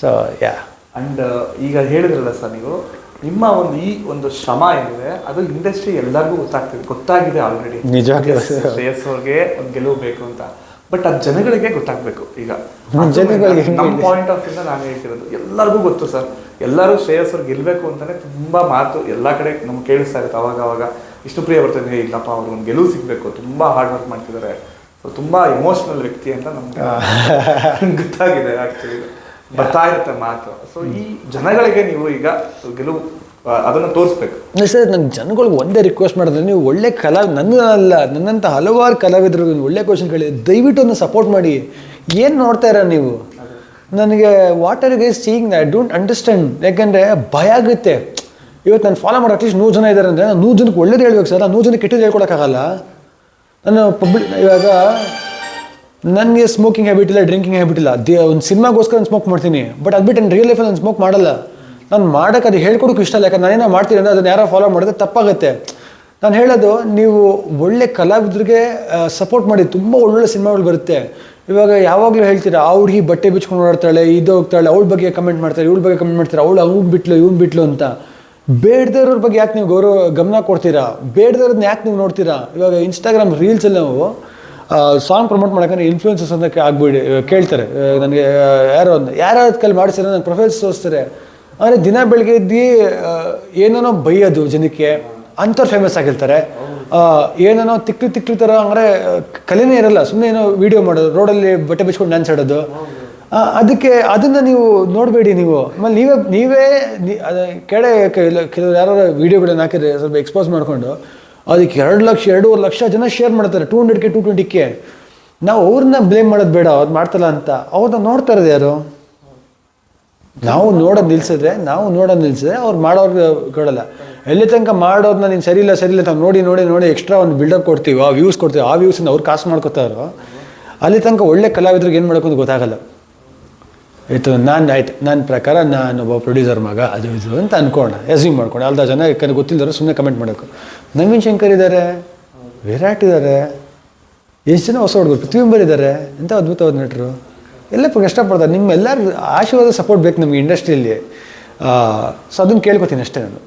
So yeah and ಈಗ ಹೇಳಿದ್ರಲ್ಲ sir ನೀವು ನಿಮ್ಮ ಒಂದು ಈ ಒಂದು ಶ್ರಮ ಏನಿದೆ ಅದು ಇಂಡಸ್ಟ್ರಿ ಎಲ್ಲರಿಗೂ ಗೊತ್ತಾಗ್ತಿದೆ ಗೊತ್ತಾಗಿದೆ ಆಲ್ರೆಡಿ ನಿಜ. ಶ್ರೇಯಸ್ ಅವ್ರಿಗೆ ಒಂದು ಗೆಲುವು ಬೇಕು ಅಂತ. ಬಟ್ ಅದು ಜನಗಳಿಗೆ ಗೊತ್ತಾಗ್ಬೇಕು ಈಗ. ಜನಗಳಿಗೆ ನಮ್ಮ ಪಾಯಿಂಟ್ ಆಫ್ ವ್ಯೂ ನಾನು ಹೇಳ್ತಿರೋದು. ಎಲ್ಲರಿಗೂ ಗೊತ್ತು ಸರ್. ಎಲ್ಲರೂ ಶ್ರೇಯಸ್ ಅವ್ರಿಗೆ ಗೆಲ್ಲಬೇಕು ಅಂತಾನೆ ತುಂಬಾ ಮಾತು ಎಲ್ಲಾ ಕಡೆ ನಮ್ಗೆ ಕೇಳಿಸ್ತಾ ಇರುತ್ತೆ ಅವಾಗ ಅವಾಗ. ಇಷ್ಟು ಪ್ರಿಯ ಬರ್ತದೆ "ಹೇ, ಇಲ್ಲಪ್ಪ ಅವ್ರು ಒಂದು ಗೆಲುವು ಸಿಗಬೇಕು. ತುಂಬಾ ಹಾರ್ಡ್ ವರ್ಕ್ ಮಾಡ್ತಿದ್ದಾರೆ. ಸೊ ತುಂಬಾ ಎಮೋಷನಲ್ ವ್ಯಕ್ತಿ ಅಂತ ನಮ್ಗೆ ಗೊತ್ತಾಗಿದೆ ಆಕ್ಚುಲಿ ಬರ್ತಾ ಇರುತ್ತೆ ಮಾತು. ಸೊ ಈ ಜನಗಳಿಗೆ ನೀವು ಈಗ ಗೆಲುವು ಅದನ್ನು ತೋರಿಸ್ಬೇಕು. ಸರ್ ನನ್ನ ಜನಗಳಿಗೆ ಒಂದೇ ರಿಕ್ವೆಸ್ಟ್ ಮಾಡಿದ್ರೆ ನೀವು ಒಳ್ಳೆ ಕಲಾ ನನ್ನ ಅಲ್ಲ ನನ್ನಂಥ ಹಲವಾರು ಕಲಾವಿದರು ಒಳ್ಳೆ ಕ್ವಶನ್ ಕೇಳಿ ದಯವಿಟ್ಟು ಒಂದು ಸಪೋರ್ಟ್ ಮಾಡಿ. ಏನು ನೋಡ್ತಾ ಇರ ನೀವು? ನನಗೆ what are guys seeing I don't understand ಯಾಕೆಂದರೆ ಭಯ ಆಗುತ್ತೆ. ಇವತ್ತು ನಾನು ಫಾಲೋ ಮಾಡೋ ಅಟ್ಲೀಸ್ಟ್ ನೂರು ಜನ ಇದ್ದಾರೆ ಅಂದರೆ ನಾನು ನೂರು ಜನಕ್ಕೆ ಒಳ್ಳೇದು ಹೇಳ್ಬೇಕು ಸರ್. ನೂರು ಜನಕ್ಕೆ ಕೆಟ್ಟದ್ದು ಹೇಳ್ಕೊಡೋಕ್ಕಾಗಲ್ಲ. ನಾನು ಪಬ್ಲಿಕ್ ಇವಾಗ ನನಗೆ ಸ್ಮೋಕಿಂಗ್ ಹ್ಯಾಬಿಟ್ ಇಲ್ಲ ಡ್ರಿಂಕಿಂಗ್ ಹ್ಯಾಬಿಟ್ ಇಲ್ಲ. ದೇ ಒಂದು ಸಿನಿಮಾಗೋಸ್ಕರ ಸ್ಮೋಕ್ ಮಾಡ್ತೀನಿ. ಬಟ್ ಅದು ಬಿಟ್ಟು ನನ್ನ ರಿಯಲ್ ಲೈಫಲ್ಲಿ ನಾನು ಸ್ಮೋಕ್ ಮಾಡಲ್ಲ. ನಾನು ಮಾಡೋಕೆ ಅದು ಹೇಳ್ಕೊಡೋಕೆ ಇಷ್ಟ ಇಲ್ಲ. ಯಾಕಂದ್ರೆ ನಾನೇನೋ ಮಾಡ್ತೀನಿ ಅಂದರೆ ಅದನ್ನು ಯಾರೋ ಫಾಲೋ ಮಾಡಿದ್ರೆ ತಪ್ಪಾಗುತ್ತೆ. ನಾನು ಹೇಳೋದು, ನೀವು ಒಳ್ಳೆ ಕಲಾವಿದರಿಗೆ ಸಪೋರ್ಟ್ ಮಾಡಿ. ತುಂಬ ಒಳ್ಳೊಳ್ಳೆ ಸಿನಿಮಾಗಳು ಬರುತ್ತೆ. ಇವಾಗ ಯಾವಾಗಲೂ ಹೇಳ್ತೀರಾ, ಆ ಹುಡುಗಿ ಬಟ್ಟೆ ಬಿಚ್ಕೊಂಡು ಓಡಾಡ್ತಾಳೆ, ಇದು ಹೋಗ್ತಾಳೆ, ಅವಳ ಬಗ್ಗೆ ಕಮೆಂಟ್ ಮಾಡ್ತಾರೆ, ಇವಳ ಬಗ್ಗೆ ಕಮೆಂಟ್ ಮಾಡ್ತಾರೆ, ಅವಳು ಅವ್ನು ಬಿಟ್ಲು, ಇವ್ನು ಬಿಟ್ಲು ಅಂತ. ಬೇಡದವ್ರ ಬಗ್ಗೆ ಯಾಕೆ ನೀವು ಗೌರವ, ಗಮನ ಕೊಡ್ತೀರಾ? ಬೇಡದವ್ರನ್ನ ಯಾಕೆ ನೀವು ನೋಡ್ತೀರಾ? ಇವಾಗ ಇನ್ಸ್ಟಾಗ್ರಾಮ್ ರೀಲ್ಸಲ್ಲಿ ನಾವು ಸಾಂಗ್ ಪ್ರಮೋಟ್ ಮಾಡೋಕೆ ಇನ್ಫ್ಲೂಯೆನ್ಸಸ್ ಅಂತ ಆಗ್ಬಿಡಿ ಕೇಳ್ತಾರೆ. ನನಗೆ ಯಾರೋ ಒಂದು ಯಾರ್ಯಾರ ಕೈಲಿ ಮಾಡಿಸ್ತಾರೆ ನನ್ನ ಪ್ರೊಫೈಲ್ಸ್ ತೋರಿಸ್ತಾರೆ. ಅಂದರೆ ದಿನ ಬೆಳಗ್ಗೆ ಇದ್ದು ಏನೇನೋ ಬೈಯೋದು ಜನಕ್ಕೆ ಅಂಥವ್ರು ಫೇಮಸ್ ಆಗಿರ್ತಾರೆ. ಏನೇನೋ ತಿಕ್ಕಿ ತಿಕ್ಲು ಥರ ಅಂದರೆ ಕಲೆನೇ ಇರಲ್ಲ ಸುಮ್ಮನೆ ಏನೋ ವೀಡಿಯೋ ಮಾಡೋದು, ರೋಡಲ್ಲಿ ಬಟ್ಟೆ ಬಿಚ್ಕೊಂಡು ಡ್ಯಾನ್ಸ್ ಆಡೋದು. ಅದಕ್ಕೆ ಅದನ್ನು ನೀವು ನೋಡಬೇಡಿ ನೀವು. ಆಮೇಲೆ ನೀವೇ ನೀವೇ ಕೆಳ ಕೆಲವರು ಯಾರು ವೀಡಿಯೋಗಳನ್ನ ಹಾಕಿದ್ರೆ ಸ್ವಲ್ಪ ಎಕ್ಸ್ಪೋಸ್ ಮಾಡಿಕೊಂಡು ಅದಕ್ಕೆ ಎರಡು ಲಕ್ಷ, ಎರಡೂವರೆ ಲಕ್ಷ ಜನ ಶೇರ್ ಮಾಡ್ತಾರೆ two hundred K two twenty K ನಾವು ಅವ್ರನ್ನ ಬ್ಲೇಮ್ ಮಾಡೋದು ಬೇಡ, ಅದು ಮಾಡ್ತಲ್ಲ ಅಂತ. ಅವ್ರನ್ನ ನೋಡ್ತಾ ಇರೋದು ಯಾರು? ನಾವು ನೋಡೋದು ನಿಲ್ಸಿದ್ರೆ, ನಾವು ನೋಡೋದು ನಿಲ್ಸಿದ್ರೆ ಅವ್ರು ಮಾಡೋರು ಕೊಡಲ್ಲ ಎಲ್ಲಿ ತನಕ ಮಾಡೋದನ್ನ ನೀನು ಸರಿ ಇಲ್ಲ ಸರಿ ಇಲ್ಲ ತಾವು ನೋಡಿ ನೋಡಿ ನೋಡಿ ಎಕ್ಸ್ಟ್ರಾ ಒಂದು ಬಿಲ್ಡಪ್ ಕೊಡ್ತೀವಿ, ಆ ವ್ಯೂಸ್ ಕೊಡ್ತೀವಿ, ಆ ವ್ಯೂಸಿಂದ ಅವ್ರು ಕಾಸು ಮಾಡ್ಕೋತಾರೋ, ಅಲ್ಲಿ ತನಕ ಒಳ್ಳೆ ಕಲಾವಿದ್ರಿಗೆ ಏನು ಮಾಡೋಕೆ ಗೊತ್ತಾಗಲ್ಲ. ಆಯಿತು ನಾನು ಆಯ್ತು ನನ್ನ ಪ್ರಕಾರ ನಾನು ಒಬ್ಬ ಪ್ರೊಡ್ಯೂಸರ್ ಮಗ, ಅದು ಇದು ಅಂತ ಅನ್ಕೋಣ. ಎಸ್ಯೂಮ್ ಮಾಡ್ಕೊಂಡು. ಅಲ್ದ ಜನ ಯಾಕಂದ್ರೆ ಸುಮ್ಮನೆ ಕಮೆಂಟ್ ಮಾಡಬೇಕು ನವೀನ್ ಶಂಕರ್ ಇದ್ದಾರೆ ವಿರಾಟ್ ಇದ್ದಾರೆ ಎಷ್ಟು ಜನ ಹೊಸ ಹುಡುಗರು ಪ್ರತಿಯೊಬ್ಬರು ಇದ್ದಾರೆ ಎಂಥ ಅದ್ಭುತವಾದ ನಟರು. ಎಲ್ಲ ಕಷ್ಟಪಡ್ತಾರೆ. ನಿಮ್ಮ ಎಲ್ಲರ ಆಶೀರ್ವಾದ ಸಪೋರ್ಟ್ ಬೇಕು ನಮಗೆ ಇಂಡಸ್ಟ್ರಿಯಲ್ಲಿ ಸೊ ಅದನ್ನು ಕೇಳ್ಕೊತೀನಿ ಅಷ್ಟೇ ನಾನು.